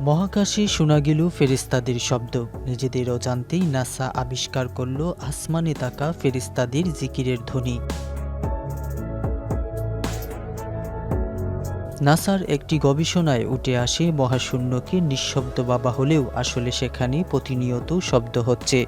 মহাকাশে শোনা গেল ফেরিস্তাদের শব্দ। নিজেদের অজান্তেই নাসা আবিষ্কার করল, আসমানে তাকা ফেরিস্তাদের জিকিরের ধ্বনি। নাসার একটি গবেষণায় উঠে আসে, মহাশূন্যকে নিঃশব্দ বাবা হলেও আসলে সেখানে প্রতিনিয়ত শব্দ হচ্ছে।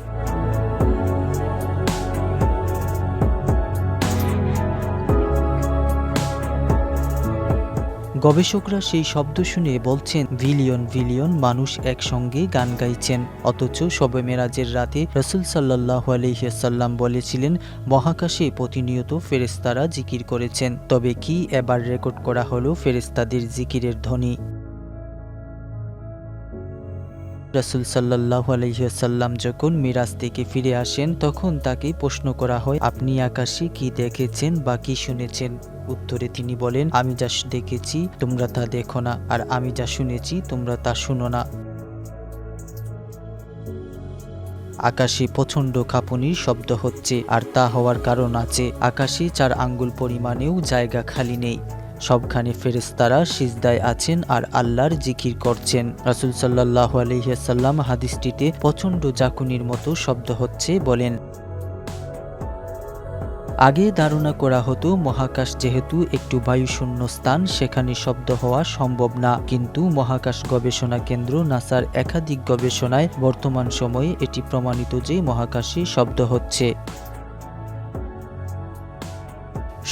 গবেষকরা সেই শব্দ শুনে বলছেন, ভিলিয়ন ভিলিয়ন মানুষ একসঙ্গে গান গাইছেন। অথচ শবে মেরাজের রাতে রসুল সাল্লাহ আলহিয়াসাল্লাম বলেছিলেন, মহাকাশে প্রতিনিয়ত ফেরেস্তারা জিকির করেছেন। তবে কি এবার রেকর্ড করা হলো ফেরেস্তাদের জিকিরের ধ্বনি? রসুল সাল্লাহ আলহিহাল্লাম যখন মিরাজ থেকে ফিরে আসেন, তখন তাকে প্রশ্ন করা হয়, আপনি আকাশে কি দেখেছেন বা কি শুনেছেন? উত্তরে তিনি বলেন, আমি যা দেখেছি, তোমরা তা দেখো না, আর আমি যা শুনেছি, তোমরা তা শুনো না। আকাশে প্রচণ্ড কাঁপুনির শব্দ হচ্ছে, আর তা হওয়ার কারণ আছে। আকাশে চার আঙ্গুল পরিমাণেও জায়গা খালি নেই। সবখানে ফেরেস্তারা সিজদায় আছেন আর আল্লাহর জিকির করছেন। রাসুল সাল্লাহ আলহিহাসাল্লাম হাদিসটিতে প্রচণ্ড জাকুনির মতো শব্দ হচ্ছে বলেন, আগে ধারণা করা হতো মহাকাশ যেহেতু একটু বায়ুশূন্য স্থান, সেখানে শব্দ হওয়া সম্ভব না। কিন্তু মহাকাশ গবেষণা কেন্দ্র নাসার একাধিক গবেষণায় বর্তমান সময়ে এটি প্রমাণিত যে মহাকাশে শব্দ হচ্ছে।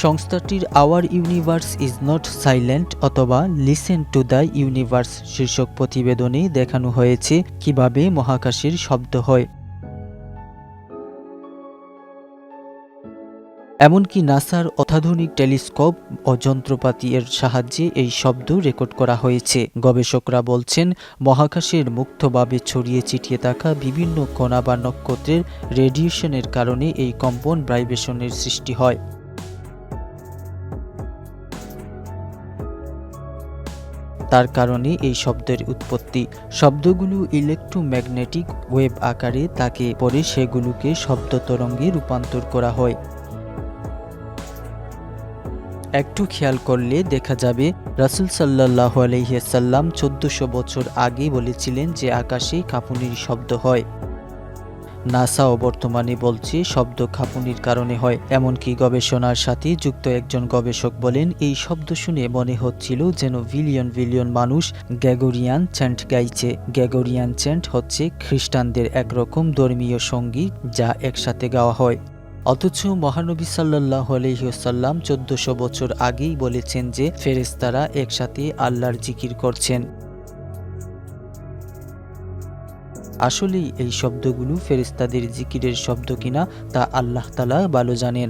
সংস্থাটির our universe is not silent অথবা লিসেন টু দ্য ইউনিভার্স শীর্ষক প্রতিবেদনে দেখানো হয়েছে কীভাবে মহাকাশের শব্দ হয়। এমনকি নাসার অত্যাধুনিক টেলিস্কোপ ও যন্ত্রপাতি এর সাহায্যে এই শব্দ রেকর্ড করা হয়েছে। গবেষকরা বলছেন, মহাকাশের মুক্তভাবে ছড়িয়ে ছিটিয়ে থাকা বিভিন্ন কণা বা নক্ষত্রের রেডিয়েশনের কারণে এই কম্পন ভাইব্রেশনের সৃষ্টি হয়। তার কারণে এই শব্দের উৎপত্তি। শব্দগুলো ইলেকট্রোম্যাগনেটিক ওয়েব আকারে তাকে পরে সেগুলোকে শব্দ তরঙ্গে রূপান্তর করা হয়। একটু খেয়াল করলে দেখা যাবে, রাসুল সাল্লাহ আলহিয়াসাল্লাম চোদ্দশো বছর আগে বলেছিলেন যে আকাশে কাঁপুনির শব্দ হয়। নাসাও বর্তমানে বলছে, শব্দ খাপুনির কারণে হয়। এমনকি গবেষণার সাথে যুক্ত একজন গবেষক বলেন, এই শব্দ শুনে মনে হচ্ছিল যেন ভিলিয়ন ভিলিয়ন মানুষ গ্যাগোরিয়ান চ্যান্ট গাইছে। গ্যাগোরিয়ান চ্যান্ট হচ্ছে খ্রিস্টানদের একরকম ধর্মীয় সংগীত যা একসাথে গাওয়া হয়। অথচ মহানবী সাল্লাহ আলহিহসাল্লাম চোদ্দশো বছর আগেই বলেছেন যে ফেরেস্তারা একসাথে আল্লাহর জিকির করছেন। আসলেই এই শব্দগুলো ফেরিস্তাদের জিকিরের শব্দ কিনা তা আল্লাহ তালা ভালো জানেন।